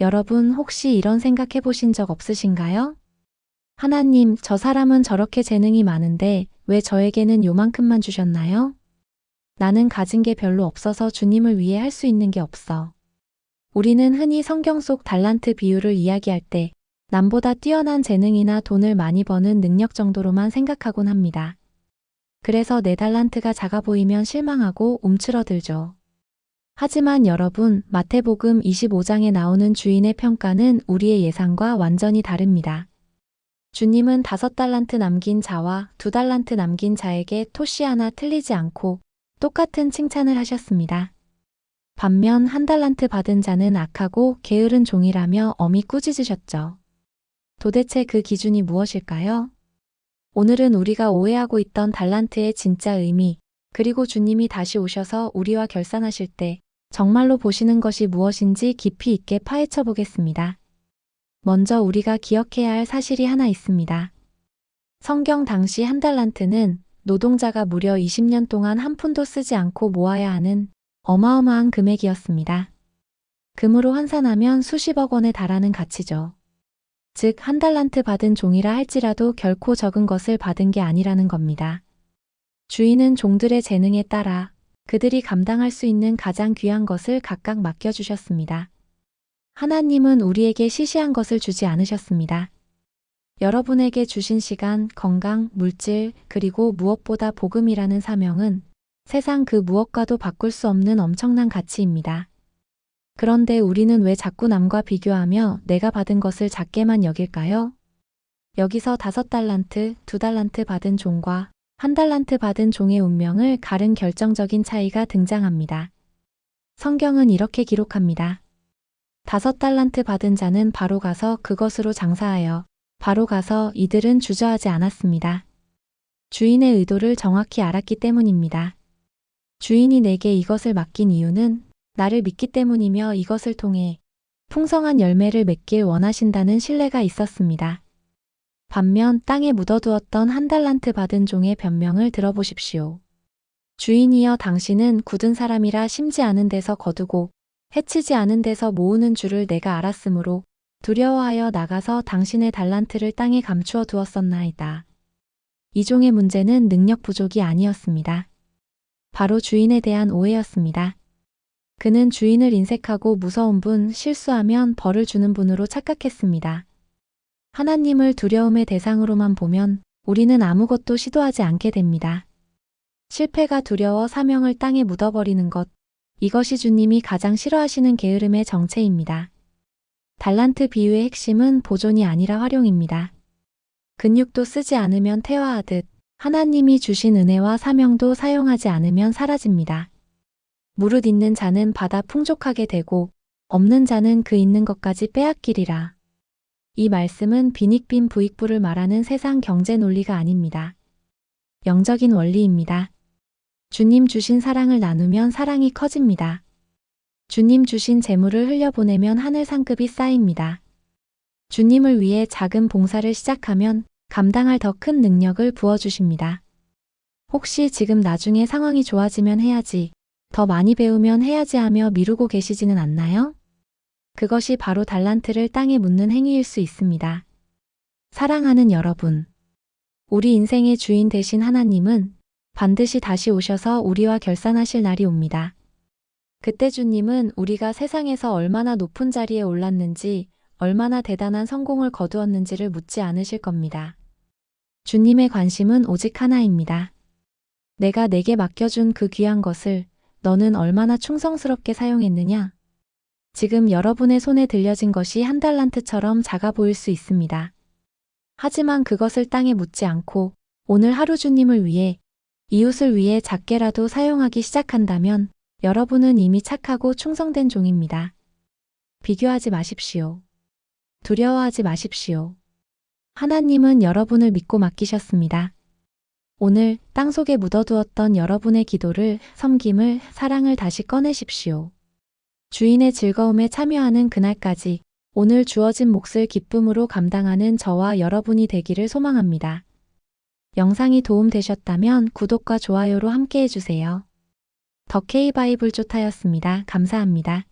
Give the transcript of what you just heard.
여러분 혹시 이런 생각해 보신 적 없으신가요? 하나님, 저 사람은 저렇게 재능이 많은데 왜 저에게는 요만큼만 주셨나요? 나는 가진 게 별로 없어서 주님을 위해 할 수 있는 게 없어. 우리는 흔히 성경 속 달란트 비유를 이야기할 때 남보다 뛰어난 재능이나 돈을 많이 버는 능력 정도로만 생각하곤 합니다. 그래서 내 달란트가 작아 보이면 실망하고 움츠러들죠. 하지만 여러분, 마태복음 25장에 나오는 주인의 평가는 우리의 예상과 완전히 다릅니다. 주님은 다섯 달란트 남긴 자와 두 달란트 남긴 자에게 토시 하나 틀리지 않고 똑같은 칭찬을 하셨습니다. 반면 한 달란트 받은 자는 악하고 게으른 종이라며 엄히 꾸짖으셨죠. 도대체 그 기준이 무엇일까요? 오늘은 우리가 오해하고 있던 달란트의 진짜 의미, 그리고 주님이 다시 오셔서 우리와 결산하실 때 정말로 보시는 것이 무엇인지 깊이 있게 파헤쳐 보겠습니다. 먼저 우리가 기억해야 할 사실이 하나 있습니다. 성경 당시 한 달란트는 노동자가 무려 20년 동안 한 푼도 쓰지 않고 모아야 하는 어마어마한 금액이었습니다. 금으로 환산하면 수십억 원에 달하는 가치죠. 즉, 한 달란트 받은 종이라 할지라도 결코 적은 것을 받은 게 아니라는 겁니다. 주인은 종들의 재능에 따라 그들이 감당할 수 있는 가장 귀한 것을 각각 맡겨주셨습니다. 하나님은 우리에게 시시한 것을 주지 않으셨습니다. 여러분에게 주신 시간, 건강, 물질, 그리고 무엇보다 복음이라는 사명은 세상 그 무엇과도 바꿀 수 없는 엄청난 가치입니다. 그런데 우리는 왜 자꾸 남과 비교하며 내가 받은 것을 작게만 여길까요? 여기서 다섯 달란트, 두 달란트 받은 종과 한 달란트 받은 종의 운명을 가른 결정적인 차이가 등장합니다. 성경은 이렇게 기록합니다. 다섯 달란트 받은 자는 바로 가서 그것으로 장사하여 바로 가서 이들은 주저하지 않았습니다. 주인의 의도를 정확히 알았기 때문입니다. 주인이 내게 이것을 맡긴 이유는 나를 믿기 때문이며 이것을 통해 풍성한 열매를 맺길 원하신다는 신뢰가 있었습니다. 반면 땅에 묻어두었던 한 달란트 받은 종의 변명을 들어보십시오. 주인이여 당신은 굳은 사람이라 심지 않은 데서 거두고 해치지 않은 데서 모으는 줄을 내가 알았으므로 두려워하여 나가서 당신의 달란트를 땅에 감추어 두었었나이다. 이 종의 문제는 능력 부족이 아니었습니다. 바로 주인에 대한 오해였습니다. 그는 주인을 인색하고 무서운 분, 실수하면 벌을 주는 분으로 착각했습니다. 하나님을 두려움의 대상으로만 보면 우리는 아무것도 시도하지 않게 됩니다. 실패가 두려워 사명을 땅에 묻어버리는 것, 이것이 주님이 가장 싫어하시는 게으름의 정체입니다. 달란트 비유의 핵심은 보존이 아니라 활용입니다. 근육도 쓰지 않으면 퇴화하듯 하나님이 주신 은혜와 사명도 사용하지 않으면 사라집니다. 무릇 있는 자는 받아 풍족하게 되고 없는 자는 그 있는 것까지 빼앗기리라. 이 말씀은 빈익빈 부익부를 말하는 세상 경제 논리가 아닙니다. 영적인 원리입니다. 주님 주신 사랑을 나누면 사랑이 커집니다. 주님 주신 재물을 흘려보내면 하늘 상급이 쌓입니다. 주님을 위해 작은 봉사를 시작하면 감당할 더 큰 능력을 부어주십니다. 혹시 지금 나중에 상황이 좋아지면 해야지, 더 많이 배우면 해야지 하며 미루고 계시지는 않나요? 그것이 바로 달란트를 땅에 묻는 행위일 수 있습니다. 사랑하는 여러분. 우리 인생의 주인 되신 하나님은 반드시 다시 오셔서 우리와 결산하실 날이 옵니다. 그때 주님은 우리가 세상에서 얼마나 높은 자리에 올랐는지, 얼마나 대단한 성공을 거두었는지를 묻지 않으실 겁니다. 주님의 관심은 오직 하나입니다. 내가 내게 맡겨준 그 귀한 것을 너는 얼마나 충성스럽게 사용했느냐? 지금 여러분의 손에 들려진 것이 한 달란트처럼 작아 보일 수 있습니다. 하지만 그것을 땅에 묻지 않고 오늘 하루 주님을 위해 이웃을 위해 작게라도 사용하기 시작한다면 여러분은 이미 착하고 충성된 종입니다. 비교하지 마십시오. 두려워하지 마십시오. 하나님은 여러분을 믿고 맡기셨습니다. 오늘 땅 속에 묻어두었던 여러분의 기도를, 섬김을, 사랑을 다시 꺼내십시오. 주인의 즐거움에 참여하는 그날까지 오늘 주어진 몫을 기쁨으로 감당하는 저와 여러분이 되기를 소망합니다. 영상이 도움되셨다면 구독과 좋아요로 함께 해주세요. 더 K바이블 조타였습니다. 감사합니다.